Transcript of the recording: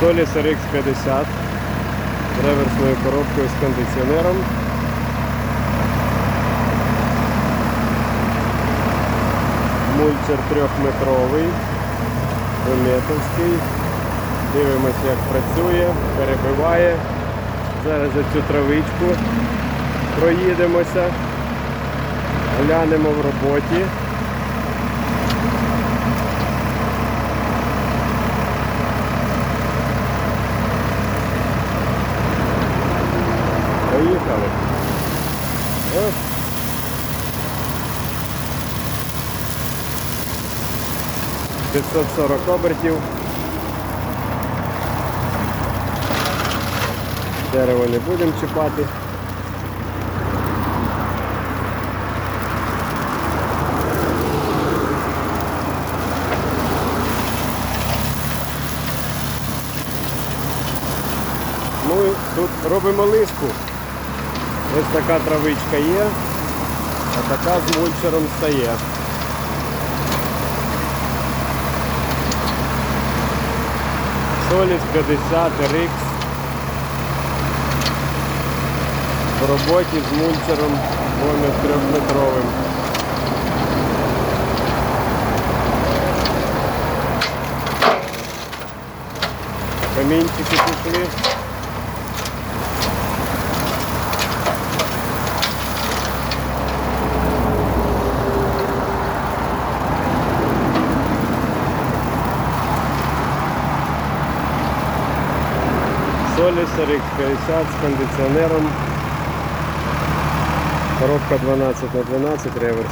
Solis RX50 з реверсною коробкою з кондиціонером. Мульчер трьохметровий, Дометовський. Дивимося, як працює, перебиває. Зараз за цю травичку проїдемося, глянемо в роботі. Поїхали. Оп. П'ятсот сорок обертів. Дерево не будемо чіпати. Ну тут робимо лиску. Ось така травичка є, а така з мульчером стає. Соліс 50 RX. В роботі з мульчером номер трьохметровим. Камінчики пішли. Соліс RX50 з кондиціонером. Коробка 12 на 12 реверс.